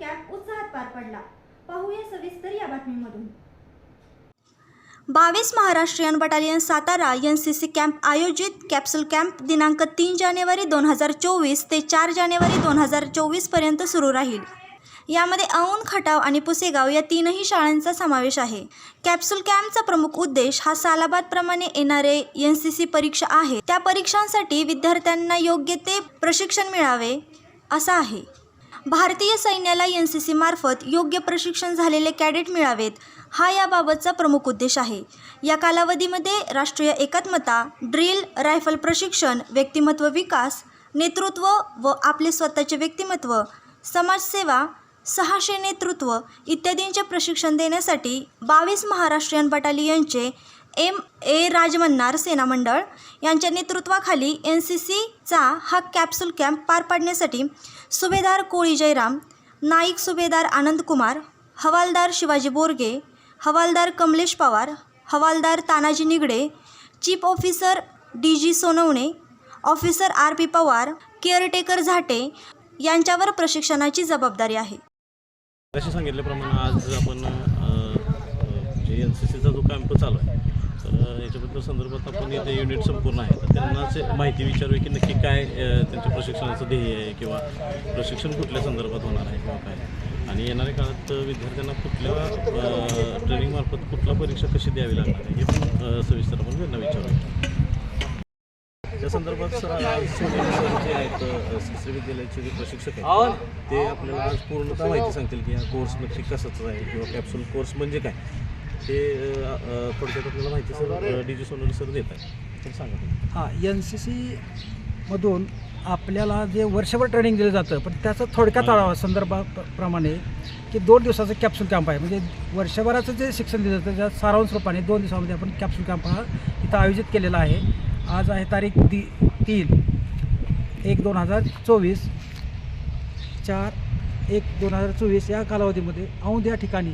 Camp उत्साहात पार पडला. पाहूया सविस्तर या बातमीमधून. बावीस Maharashtrian battalion Satara N C C camp आयोजित कॅप्सूल कॅम्प दिनांक तीन जानेवारी दोन हजार चोवीस ते चार जानेवारी दोन हजार चोवीसपर्यंत सुरू राहील. यामध्ये औंध खटाव आणि पुसेगाव या तीनही शाळांचा समावेश आहे. कॅप्सूल कॅम्पचा प्रमुख उद्देश हा सालाबादप्रमाणे येणारे एन सी सी परीक्षा आहे. त्या परीक्षांसाठी विद्यार्थ्यांना योग्य ते प्रशिक्षण मिळावे. असा आहे. भारतीय सैन्याला एन सी सी मार्फत योग्य प्रशिक्षण झालेले कॅडेट मिळावेत हा याबाबतचा प्रमुख उद्देश आहे. या कालावधीमध्ये राष्ट्रीय एकात्मता ड्रिल रायफल प्रशिक्षण व्यक्तिमत्व विकास नेतृत्व व आपले स्वतःचे व्यक्तिमत्व समाजसेवा सहाशे नेतृत्व इत्यादींचे प्रशिक्षण देण्यासाठी बावीस महाराष्ट्रीयन बटालियनचे एम ए राजमन्नार सेना मंडळ यांच्या नेतृत्वाखाली एन सी सीचा हा कॅप्सूल कॅम्प पार पाडण्यासाठी सुभेदार कोळी जयराम नाईक सुभेदार आनंद कुमार हवालदार शिवाजी बोरगे हवालदार कमलेश पवार हवालदार Tanaji Nigade chief officer D G Sonawane officer R P Pawar caretaker Zate यांच्यावर प्रशिक्षणाची जबाबदारी आहे. जसे सांगितल्याप्रमाणे आज आपण एन सी सीचा जो कॅम्प चालू आहे तर याच्याबद्दल संदर्भात आपण इथे युनिट संपूर्ण आहे. तर त्यांनाच माहिती विचारूया की नक्की काय त्यांच्या प्रशिक्षणाचं ध्येय आहे किंवा प्रशिक्षण कुठल्या संदर्भात होणार आहे किंवा काय. आणि येणाऱ्या काळात विद्यार्थ्यांना कुठल्या ट्रेनिंगमार्फत कुठला परीक्षा कशी द्यावी लागणार आहे हे पण सविस्तर आपण त्यांना विचारूया. त्या संदर्भात सर जे आहेत श्री विद्यालयाचे जे प्रशिक्षक आहेत ते आपल्याला आज पूर्णतः माहिती सांगतील की हा कोर्स नक्की कसाच आहे किंवा कॅप्सूल कोर्स म्हणजे काय. ते थोडक्यात आपल्याला माहिती sir D G Sonawane sir देत आहे तर सांगा तुम्ही. हां एन सी सीमधून आपल्याला जे वर्षभर ट्रेनिंग दिलं जातं पण त्याचा थोडक्यात आढावा संदर्भाप्रमाणे की दोन दिवसाचं कॅप्सूल कॅम्प आहे. म्हणजे वर्षभराचं जे शिक्षण दिलं जातं त्या सारांश रूपाने दोन दिवसामध्ये आपण कॅप्सूल कॅम्प हा इथं आयोजित केलेला आहे. आज आहे तारीख दी तीन एक दोन हजार चोवीस चार एक दोन हजार चोवीस या कालावधीमध्ये औंध या ठिकाणी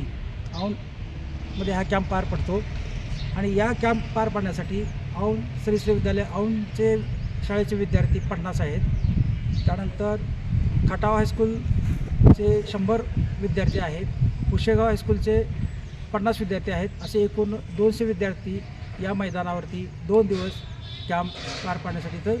मध्ये हा कॅम्प पार पडतो. आणि या कॅम्प पार पाडण्यासाठी औंध श्री श्री विद्यालय औंधचे शाळेचे विद्यार्थी पन्नास आहेत. त्यानंतर खटाव हायस्कूलचे शंभर विद्यार्थी आहेत. पुशेगाव हायस्कूलचे पन्नास विद्यार्थी आहेत. असे एकूण दोनशे विद्यार्थी या मैदानावरती दोन दिवस कॅम्प पार पाडण्यासाठी इथं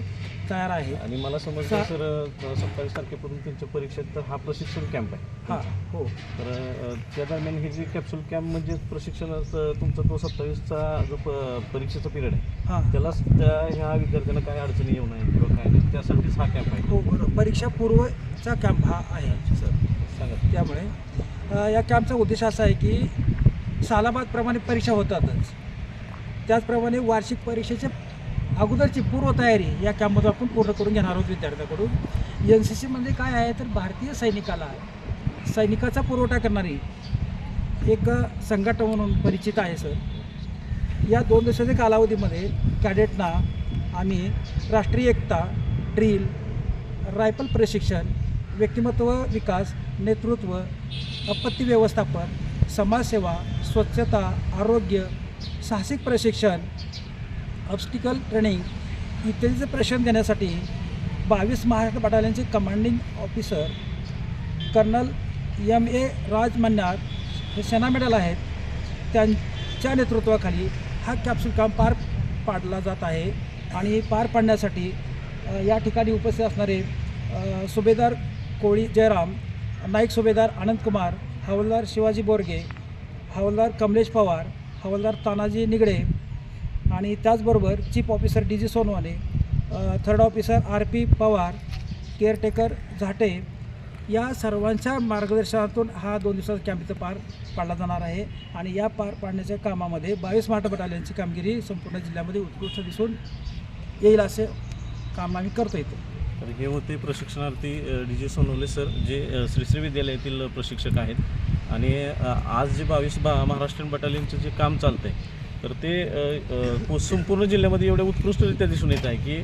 तयार आहे. आणि मला समजतं सर सत्तावीस तारखेपासून त्यांच्या परीक्षेत तर हा प्रशिक्षण कॅम्प आहे. हां हो. तर त्या दरम्यान हे जे कॅप्सूल कॅम्प म्हणजे प्रशिक्षणाचं तुमचा तो सत्तावीसचा जो प परीक्षेचा पिरियड आहे हां. त्यालाच त्या ह्या विद्यार्थ्यांना काय अडचणी येऊ नये किंवा काय नाही त्यासाठीच हा कॅम्प आहे. हो बरोबर परीक्षापूर्वचा कॅम्प हा आहे. सर सांगा. त्यामुळे या कॅम्पचा उद्देश असा आहे की सालाबादप्रमाणे परीक्षा होतातच. त्याचप्रमाणे वार्षिक परीक्षेच्या अगोदरची पूर्वतयारी या कॅम्पमध्ये आपण पूर्ण करून घेणार आहोत विद्यार्थ्याकडून. एन सी सीमध्ये काय आहे तर भारतीय सैनिकाला सैनिकाचा पुरवठा करणारी एक संघटना म्हणून परिचित आहे सर. या दोन दिवसाच्या कालावधीमध्ये कॅडेटना आम्ही राष्ट्रीय एकता ड्रिल रायफल प्रशिक्षण व्यक्तिमत्व विकास नेतृत्व आपत्ती व्यवस्थापन समाजसेवा स्वच्छता आरोग्य साहसिक प्रशिक्षण ऑब्स्टिकल ट्रेनिंग इत्यादीचं प्रशिक्षण देण्यासाठी बावीस Maharashtra बटालियनचे commanding officer colonel M A Raj Mannar हे सेना मेडल आहेत. त्यांच्या नेतृत्वाखाली हा कॅप्सूल काम पार पाडला जात आहे आणि पार पाडण्यासाठी या ठिकाणी उपस्थित असणारे सुभेदार कोळी जयराम नाईक सुभेदार आनंद कुमार हवालदार शिवाजी बोरगे हवालदार कमलेश पवार हवालदार तानाजी निगडे आणि त्याचबरोबर chief officer D G Sonawane third officer R P Pawar caretaker Zate या सर्वांच्या मार्गदर्शनातून हा दोन दिवसाचा कॅम्प इथं पार पाडला जाणार आहे. आणि या पार पाडण्याच्या कामामध्ये बावीस महाराष्ट्र बटालियनची कामगिरी संपूर्ण जिल्ह्यामध्ये उत्कृष्ट दिसून येईल असे काम आम्ही करतो इथं. तर हे होते प्रशिक्षणार्थी डी जे सोनवले सर जे श्री श्री विद्यालयातील प्रशिक्षक आहेत. आणि आज जे बावीस बा महाराष्ट्रीयन बटालियनचं जे काम चालतं आहे तर ते संपूर्ण जिल्ह्यामध्ये एवढ्या उत्कृष्टरित्या दिसून येत आहे की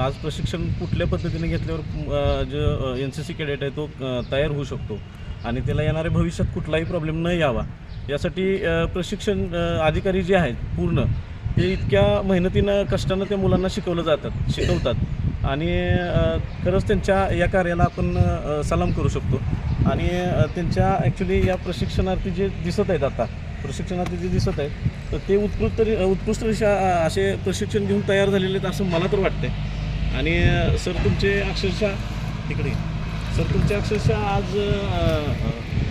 आज प्रशिक्षण कुठल्या पद्धतीने घेतल्यावर जो एन सी सी कॅडेट आहे तो तयार होऊ शकतो आणि त्याला येणाऱ्या भविष्यात कुठलाही प्रॉब्लेम न यावा. यासाठी प्रशिक्षण अधिकारी जे आहेत पूर्ण ते इतक्या मेहनतीनं कष्टानं त्या मुलांना शिकवलं जातात शिकवतात आणि खरंच त्यांच्या या कार्याला आपण सलाम करू शकतो. आणि त्यांच्या ॲक्च्युली या प्रशिक्षणार्थी जे दिसत आहेत आता प्रशिक्षणात जे दिसत आहे तर ते उत्कृष्ट उत्कृष्ट असे प्रशिक्षण घेऊन तयार झालेले आहेत असं मला तर वाटतंय. आणि सर तुमचे अक्षरशः तिकडे सर तुमचे अक्षरशः आज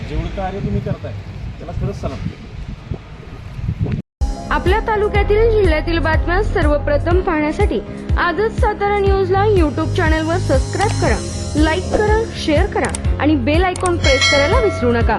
जेवढं कार्य तुम्ही करताय त्याला खरंच सलाम. आपल्या तालुक्यातील जिल्ह्यातील बातम्या सर्वप्रथम पाहण्यासाठी आजच सातारा न्यूजला यूट्यूब चॅनलवर सबस्क्राईब करा लाईक करा शेअर करा आणि बेल आयकॉन प्रेस करायला विसरू नका.